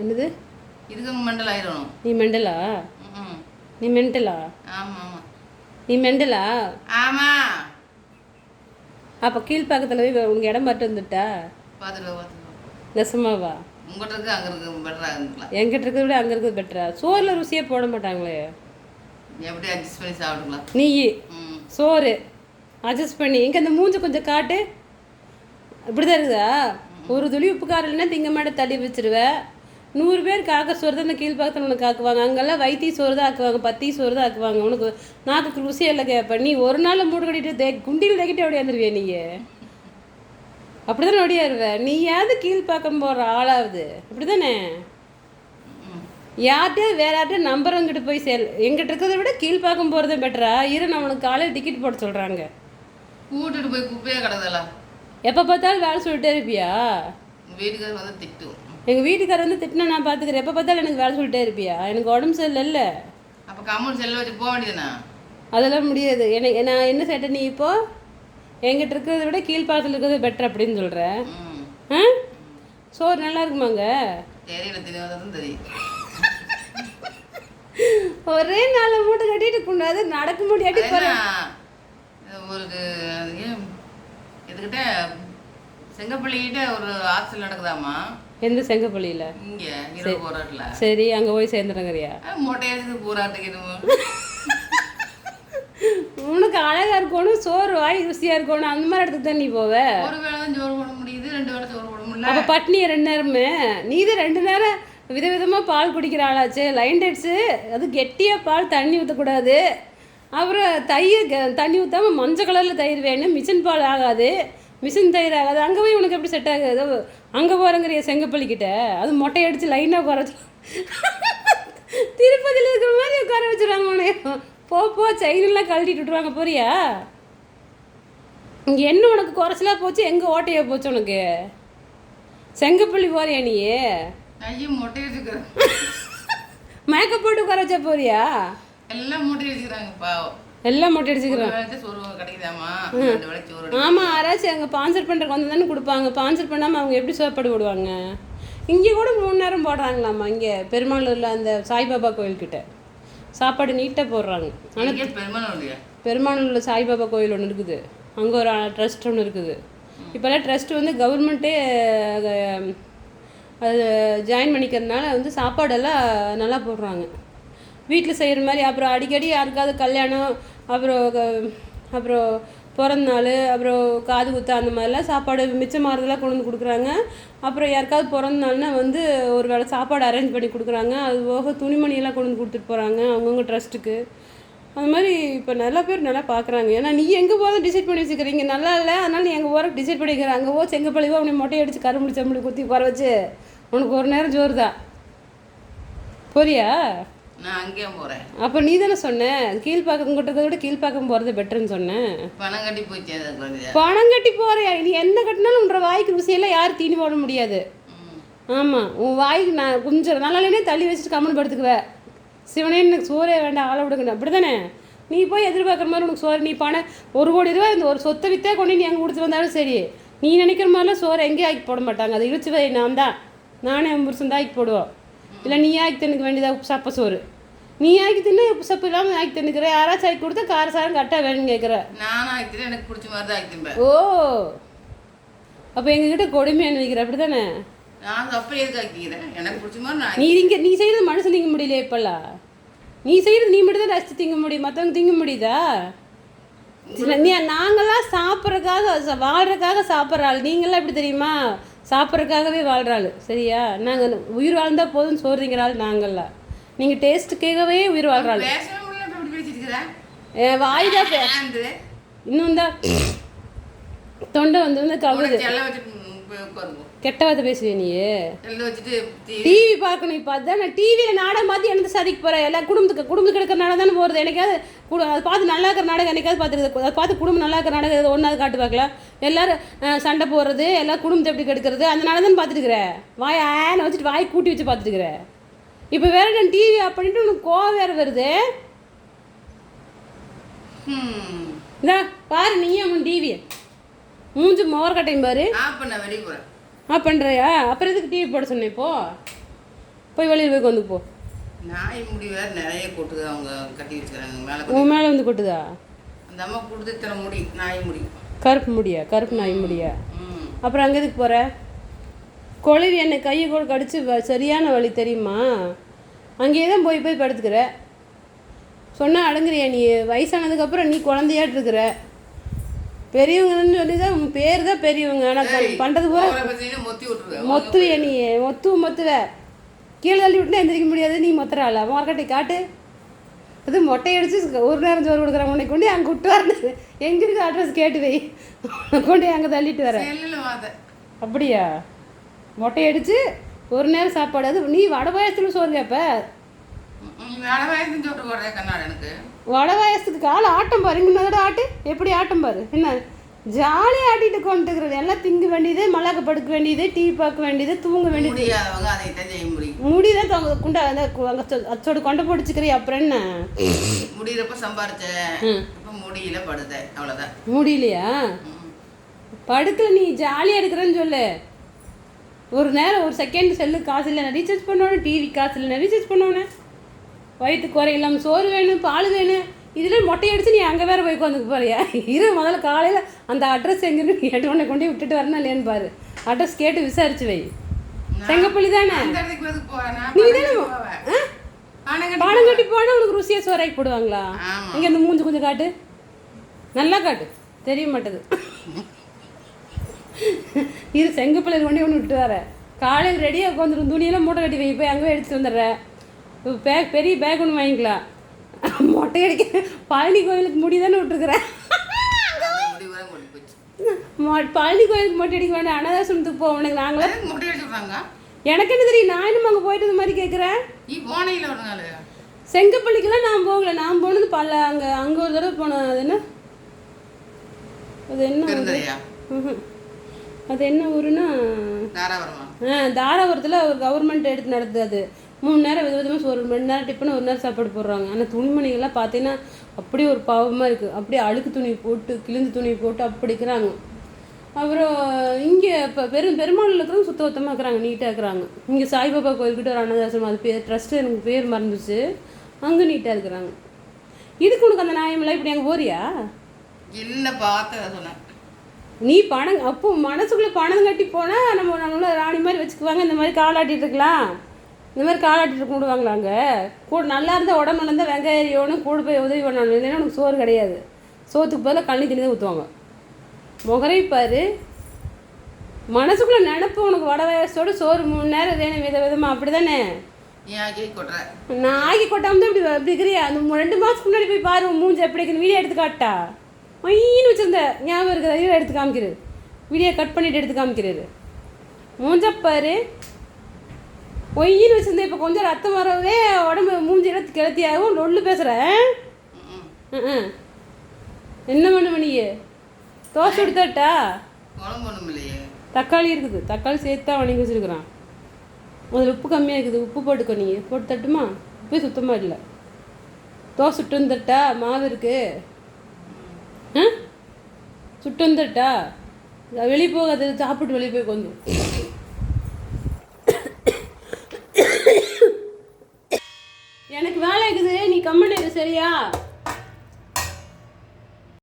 என்னது? இதுக்கு மண்டல் ஆயிடணும் நீ மெண்டலா? நீ மெண்டலா? ஆமாம் ஆமாம் நீ மெண்டலா? ஆமாம் அப்போ கீழ்ப்பாக்கத்தில் போய் உங்கள் இடம் மட்டும் வந்துட்டா? பார்த்துட்டு பார்த்துட்டு நெசமாவா? உங்கள்கிட்ட இருக்கு அங்கே இருக்கு பெட்டராக எங்கிட்ட இருக்கிறத விட அங்கே இருக்கிறது பெட்டரா சோறில் ருசியாக போட மாட்டாங்களே. எப்படி அட்ஜஸ்ட் பண்ணி சாப்பிட்டுக்கலாம். நீ சோறு. அட்ஜஸ்ட் பண்ணி. இங்கே அந்த மூஞ்சி கொஞ்சம் காட்டு. இப்படிதான் இருக்குதா? ஒரு துளி உப்பு காரம் இல்லைன்னா திங்க மாட்ட தள்ளி வச்சிருவ. நூறு பேர் காக்க சோறு தான் இந்த கீழ்ப்பாக்கத்தில் உனக்கு ஆக்குவாங்க அங்கெல்லாம் வைத்தி சோறு தான் ஆக்குவாங்க பத்தி சோறு தான் ஆக்குவாங்க. உனக்கு நாக்கு ருசியாக இல்லை கேட்ப நீ ஒரு நாள் மூடு கட்டிட்டு தே குண்டியில் தக்கிட்டு ஓடியாந்துருவிய நீ அப்படிதானே ஓடியாருவ நீ யாவது கீழ்ப்பாக்கம் போகிற ஆளாவது. அப்படிதானே ம் யார்கிட்டயும் வேற யார்கிட்டயும் நம்புறவங்கிட்ட போய் சேல் எங்கிட்ட இருக்கிறத விட கீழ்ப்பாக்கம் போகிறது பெட்டரா இரு நான் உனக்கு காலையில் டிக்கெட் போட சொல்கிறாங்க கூட்டிட்டு போய் குப்பையாக கிடக்குதல. எப்போ பார்த்தாலும் வேலை சொல்லிட்டே இருப்பியா? வீட்டுக்காரர் வந்து திட்டும் எங்கள் வீட்டுக்காரர் வந்து திட்டினா நான் பார்த்துக்கிறேன் எப்போ பார்த்தாலும் எனக்கு வேலை சொல்லிட்டே இருப்பியா? எனக்கு உடம்பு சரியில்லை அப்போ கம்மல் செல்ல வச்சு போக வேண்டியதுண்ணா அதெல்லாம் முடியாது. எனக்கு நான் என்ன சேட்டை நீ இப்போ? எங்கிட்ட இருக்கிறத விட கீழ்ப்பாக்கத்தில் இருக்கிறது பெட்டர் அப்படின்னு சொல்கிறேன் ஆ? சோறு நல்லா இருக்குமாங்க? ஒரே நாளில் மூட்டை கட்டிட்டு கொண்டாது நடக்க முடியாட்டி இது ஒரு இதுகிட்ட செங்கப்பள்ளிக்கிட்ட ஒரு ஆக்சில் நடக்குதாமா எந்த செங்கப்பள்ளியில் சரி. அங்கே போய் போராட்டுக்கு உனக்கு அழகா இருக்கணும் சோறு வாய் ருசியா இருக்கணும் அந்த மாதிரி இடத்துக்கு தான் நீ போவ? ஒரு வேளை தான் சோறு போட முடியுது ரெண்டு வேளை சோறு போட முடியல. அப்ப பட்னிய ரெண்டு நேரமே நீ தான் ரெண்டு நேரம் விதவிதமா பால் குடிக்கிற ஆளாச்சு லைன் டேட்ஸு அது கெட்டியா பால் தண்ணி ஊற்றக்கூடாது அப்புறம் தயிர் தண்ணி ஊற்றாம மஞ்சள் கலரில் தயிர் வேணும் மிஷின் பால் ஆகாது. மிஷின் தயிர்? ஆகாது அங்கே போய் உனக்கு எப்படி செட் ஆகுது? அங்கே போகிறங்கிறிய செங்கப்பள்ளிக்கிட்ட. அது மொட்டை அடித்து லைனாக வச்சு திருப்பதியில் இருக்கிற மாதிரி உட்கார வச்சுருவாங்க உனக்கு போ போ செயினெல்லாம் கழட்டிட்டு விட்டுருவாங்க போறியா? இங்கே என்ன உனக்கு குறைச்சலா போச்சு? எங்கே ஓட்டையா போச்சு உனக்கு? செங்கப்பள்ளி போறியா நீ? ஐயோ மொட்டை மேக்கப் போட்டு உட்கார வச்சா போறியா? எல்லாம் மொட்டை வச்சுக்கிறாங்க பாவம் எல்லாம் மொட்டை அடிச்சுக்கிறோம். ஆமாம் யாராச்சும் அங்கே ஸ்பான்சர் பண்ணுறக்கு வந்து தானே கொடுப்பாங்க. ஸ்பான்சர் பண்ணாமல் அவங்க எப்படி சாப்பாடு போடுவாங்க இங்கே கூட மூணு நேரம் போடுறாங்களாம்மா இங்கே. பெருமாளூரில் அந்த சாய்பாபா கோயில்கிட்ட. சாப்பாடு நீட்டாக போடுறாங்க. இங்கே பெருமாள் இல்லையா பெருமானூரில் சாய்பாபா கோயில் ஒன்று இருக்குது. அங்கே ஒரு ட்ரஸ்ட் ஒன்று இருக்குது. இப்போல்லாம் ட்ரஸ்ட் வந்து கவர்மெண்ட்டே அது ஜாயின் பண்ணிக்கிறதுனால வந்து சாப்பாடெல்லாம் நல்லா போடுறாங்க. வீட்டில் செய்கிற மாதிரி அப்புறம் அடிக்கடி யாருக்காவது கல்யாணம் அப்புறம் க- அப்புறம் பிறந்த நாள் அப்புறம் காது குத்து அந்த மாதிரிலாம் சாப்பாடு மிச்சமாகறதெல்லாம் கொண்டு வந்து கொடுக்குறாங்க. அப்புறம் யாருக்காவது பிறந்த நாள்னா வந்து ஒரு வேளை சாப்பாடு அரேஞ்ச் பண்ணி கொடுக்குறாங்க. அது போக துணிமணியெல்லாம் கொண்டு வந்து கொடுத்துட்டு போகிறாங்க அவங்கவுங்க ட்ரஸ்ட்டுக்கு அந்த மாதிரி இப்போ நல்ல பேர் நல்லா பார்க்குறாங்க ஏன்னா நீ எங்கே போதும் டிசைட் பண்ணி வச்சுக்கிறீங்க. நல்லா இல்லை அதனால் நீ எங்கள் போகிற டிசைட் பண்ணிக்கிற அங்கே போ அப்படி அவனை மொட்டை அடித்து கரும்புடி செம்புடி குத்தி போகிற வச்சு. உனக்கு ஒரு நேரம் ஜோறு தான் போறியா நான் அங்கேயே போகிறேன் அப்போ நீ தானே சொன்ன கீழ்ப்பாக்கம் கொட்டுறதை விட கீழ்ப்பாக்கம் போகிறது பெட்டர்னு சொன்னேன் பணம் கட்டி போச்சு பணம் கட்டி போறியா? நீ என்ன கட்டினாலும் உன்ற வாய்க்கு ருசியெல்லாம் யாரும் தீனி போட முடியாது. ஆமாம் உன் வாய்க்கு நான் கொஞ்சம் நாளாலே தள்ளி வச்சுட்டு கம்மன் படுத்துக்குவ. சிவனே எனக்கு சோறே வேண்டாம் ஆளை விடுங்க அப்படி தானே நீ போய் எதிர்பார்க்குற மாதிரி உனக்கு சோறு நீ பணம் ஒரு கோடி ரூபாய் இந்த ஒரு சொத்தை வித்தே கொண்டு நீ அங்கே கொடுத்து வந்தாலும் சரி. நீ நினைக்கிற மாதிரிலாம் சோறு எங்கேயும் ஆக்கி போட மாட்டாங்க. அதை இழுச்சு வை நான் தான் நானே புருஷன் தான் ஆக்கி போடுவோம் இல்லை நீ ஆக்கி தின்னுக்க வேண்டியதா? உப்பு சப்ப சோறு. நீ ஆக்கி தின்னு உப்பு சப்பு இல்லாமல் ஆக்கி தின்னுக்கிற யாராச்சும் ஆக்கி கொடுத்தா கார சாரம் கரெக்டாக வேணும்னு கேட்குற நானும் ஆக்கிட்டேன் எனக்கு பிடிச்ச மாதிரி தான் ஆக்கிட்டேன் ஓ. அப்போ எங்ககிட்ட கொடுமையாக நினைக்கிற அப்படி தானே நான் அப்படி எதுக்கு ஆக்கிக்கிறேன் எனக்கு பிடிச்ச மாதிரி நான் நீ இங்க நீ செய்யறது மனுஷன் திங்க முடியல இப்பெல்லாம் நீ செய்யறது நீ மட்டும் தான் ரசித்து திங்க முடியும். மற்றவங்க திங்க முடியுதா? நாங்களாம் சாப்பிட்றதுக்காக வாழ்றதுக்காக சாப்பிட்ற ஆள். நீங்களாம் எப்படி தெரியுமா? சாப்பிட்றதுக்காகவே வாழ்ற ஆள் சரியா? நாங்கள் உயிர் வாழ்ந்தா போதும் சோறு திங்கிற ஆள் நாங்கள்லாம் நீங்கள் டேஸ்ட்டுக்காகவே உயிர் என் வாய் தான் இன்னும் தான் தொண்டை வந்து வந்து கவுது. கெட்ட வார்த்தை பேசுவே நீ? செல்ல வச்சுட்டு தி- டிவி பார்க்கணும் இப்போ. அதான் நான் டிவியில் நாடகம் பார்த்து எனக்கு சதிக்கு போகிறேன் எல்லா குடும்பத்துக்கு குடும்பத்துக்கு எடுக்கிற நாடகம் தானே போகிறது எனக்காவது அதை பார்த்து நல்லா இருக்கிற நாடகம் என்னைக்காவது பார்த்துருது. அதை பார்த்து குடும்பம் நல்லா இருக்கிற நாடகம் ஏதோ ஒன்றாவது காட்டு பார்க்கலாம் எல்லாரும் சண்டை போடுறது எல்லாம் குடும்பத்தை எப்படி கெடுக்கிறது? அந்த நாடகம் தான் பார்த்துருக்குறேன் வாய் ஆன வச்சுட்டு வாய் கூட்டி வச்சு பார்த்துருக்குறேன் இப்போ வேற நான் டிவி அப்படின்ட்டு உனக்கு கோவம் வேறு வருது. இந்தா பாரு நீயே உன் டிவி மூஞ்சி மோர்கட்டையும் பாரு. ஆஃப் பண்ண வெளியே போகிறேன் ஆ பண்ணுறியா அப்புறம் எதுக்கு டிவி போட சொன்னேன் இப்போ போய் வெளியில் போய் கொண்டு போ. நாய் முடி வேற நிறைய கொட்டுது அவங்க கட்டி வச்சுக்கிறாங்க. மேலே உன் மேலே வந்து கொட்டுதா? அந்த அம்மா கொடுத்து இத்தனை முடி நாய் முடி. கருப்பு முடியா? கருப்பு நாய் முடியா? அப்புறம் அங்கே எதுக்கு போகிற கொழுவி என்னை கையை கூட கடிச்சு சரியான வழி தெரியுமா? அங்கேயே தான் போய் போய் படுத்துக்கிற. சொன்னா அடங்குறியா நீ? வயசானதுக்கப்புறம் நீ குழந்தையாட்டு இருக்கிற பெரியவங்கன்னு சொல்லி தான் உன் பேர் தான் பெரியவங்க ஆனால் பண்ணுறது பூரா மொத்தி நீ மொத்து மொத்துவ. கீழே தள்ளி விட்டுனா எந்திரிக்க முடியாது நீ மொத்துறாள மார்க்கெட்டை காட்டு. அது மொட்டை அடிச்சு ஒரு நேரம் சோறு கொடுக்குறாங்க உன்னை கொண்டு அங்கே விட்டு வரணும். எங்கே இருக்கு அட்ரஸ் கேட்டு வை. கொண்டு அங்கே தள்ளிட்டு வரேன் அப்படியா? மொட்டை அடிச்சு ஒரு நேரம் சாப்பாடு. அது நீ வடை பாயசத்தில் சோறு கேப்ப வேலை வயசுன்னு சொல்லிட்டு போடுறேன் கண்ணாடி எனக்கு வடை பாயசத்துக்கு காலை ஆட்டம் பாரு இங்கே ஆட்டு? எப்படி ஆட்டம் பாரு? என்ன? ஜாலியாக ஆட்டிட்டு கொண்டுக்கிறது எல்லாம் திங்க வேண்டியது மல்லாக்க படுக்க வேண்டியது டீ பார்க்க வேண்டியது தூங்க வேண்டியது. முடிதான் தொங்க குண்டா அந்த அச்சோடு கொண்டை பிடிச்சிக்கிறீ அப்புறம் என்ன? முடியிறப்ப சம்பாரிச்சேன் முடியல படுத்தேன் அவ்வளோதான் முடியலையா? படுக்கல நீ ஜாலியாக இருக்கிறேன்னு சொல்லு. ஒரு நேரம் ஒரு செகண்ட் செல்லு காசு இல்லை ரீசார்ஜ் பண்ணணும் டிவி காசு இல்லை ரீசார்ஜ் பண்ணணும் வயிற்று குறை இல்லாமல் சோறு வேணும் பால் வேணும் இதில் மொட்டை அடிச்சு நீ அங்கே வேற போய் உட்காந்துக்கு போறியா? இரு முதல்ல காலையில் அந்த அட்ரஸ் எங்கே இருக்கு? கேட்டு உடனே கொண்டு விட்டுட்டு வரணும் இல்லையான்னு பாரு. அட்ரஸ் கேட்டு விசாரிச்சு வை. செங்கப்பள்ளி தானே? நீ தானே பாடம் கட்டி போனால் உனக்கு ருசியாக சோறாக்கி போடுவாங்களா. இங்கே இந்த மூஞ்சி கொஞ்சம் காட்டு. நல்லா காட்டு. தெரிய மாட்டேது. இது செங்கப்பிள்ளை கொண்டு ஒன்று விட்டு வர காலையில் ரெடியாக உட்காந்துரும் துணியெல்லாம் மூட்டை கட்டி வை போய் அங்கே எடுத்துட்டு வந்துடுறேன். பேக் பெரிய பேக் ஒன்று வாங்கிக்கலாம் மொட்டை அடிக்க பழனி கோயிலுக்கு முடி தானே விட்டுருக்குறேன். பழனி கோயிலுக்கு மொட்டை அடிக்க வேண்டாம் அன்னதாசனத்துக்கு போவோம் உனக்கு நாங்களே முட்டை எனக்கு என்ன தெரியும் நான் இன்னும் அங்கே போயிட்டு இந்த மாதிரி கேட்குறேன் நீ போனையில் ஒரு நாள். செங்கப்பள்ளிக்கெல்லாம் நான் போகல. நான் போனது பல அங்கே அங்கே ஒரு தடவை போனேன் அது என்ன? அது என்ன. அது என்ன ஊருன்னா தாராபுரமா? ஆ தாராபுரத்தில் ஒரு கவர்மெண்ட் எடுத்து நடத்துது அது. மூணு நேரம் வித விதமாக ஒரு ரெண்டு நேரம் டிஃபன் ஒரு நேரம் சாப்பாடு போடுறாங்க. ஆனால் துணிமணிகள்லாம் பார்த்தீங்கன்னா அப்படியே ஒரு பாவமாக இருக்குது அப்படியே அழுக்கு துணி போட்டு கிழிந்த துணி போட்டு அப்படி இருக்கிறாங்க அப்புறம் இங்கே இப்போ பெரும் பெருமாளில் இருக்கிறவங்க சுத்த சுத்தமாக இருக்கிறாங்க நீட்டாக இருக்கிறாங்க. இங்கே சாய்பாபா கோயில்கிட்ட ஒரு அன்னதாசனம் அது பேர் ட்ரஸ்ட்டு எனக்கு பேர் மறந்துச்சு அங்கே நீட்டாக இருக்கிறாங்க. இதுக்கு உனக்கு அந்த நியாயமில்லை இப்படி அங்கே போறியா? என்ன பார்த்து சொன்னேன். நீ பணம் அப்போ மனசுக்குள்ளே பணம் கட்டி போனால் நம்ம நம்மள ராணி மாதிரி வச்சுக்குவாங்க இந்த மாதிரி காலாட்டிட்டு இருக்கலாம். இந்த மாதிரி காலாட்டிட்டு அங்கே கூட நல்லா இருந்தால் உடம்பு நல்லா இருந்தால் வெங்காயம் எறியணும் கூட போய் உதவி பண்ணணும். இல்லைன்னா உனக்கு சோறு கிடையாது. சோத்துக்கு பதிலாக கண்ணி தண்ணி தான் ஊற்றுவாங்க முகரை பாரு. மனசுக்குள்ளே நினப்பு உனக்கு வடை வயசோட சோறு மூணு நேரம் வேணும் வித விதமாக அப்படி தானே நான் ஆகி கொட்டாம தான் இப்படி இப்படி இருக்கிறியா? அந்த ரெண்டு மாதத்துக்கு முன்னாடி போய் பாரு மூஞ்சி எப்படி இருக்குன்னு வீடியோ எடுத்து காட்டா மைன்னு வச்சிருந்த. ஞாபகம் இருக்குது? ஐயோ எடுத்து காமிக்கிறது வீடியோ கட் பண்ணிட்டு எடுத்து காமிக்கிறாரு மூஞ்ச பாரு ஒய்யின்னு வச்சிருந்தேன். இப்போ கொஞ்சம் ரத்தம் வரவே உடம்பு மூஞ்சி எடுத்து கிளத்தியாகவும் லொல்லு பேசுகிறேன். என்ன பண்ண மணியே தோசை எடுத்தாட்டா தக்காளி இருக்குது. தக்காளி சேர்த்து தான் வணங்கி வச்சுருக்குறான். அதில் உப்பு கம்மியாக இருக்குது. உப்பு போட்டுக்கோ நீ. போட்டு தட்டுமா? உப்பே சுத்தமாக இல்லை தோசை சுட்டு வந்துட்டா? மாவு இருக்கு. ஆ? சுட்டு வந்துட்டா? வெளியே போகாது சாப்பிட்டு வெளியே போய் கொஞ்சம் நீ கம்மன் இரு சரியா?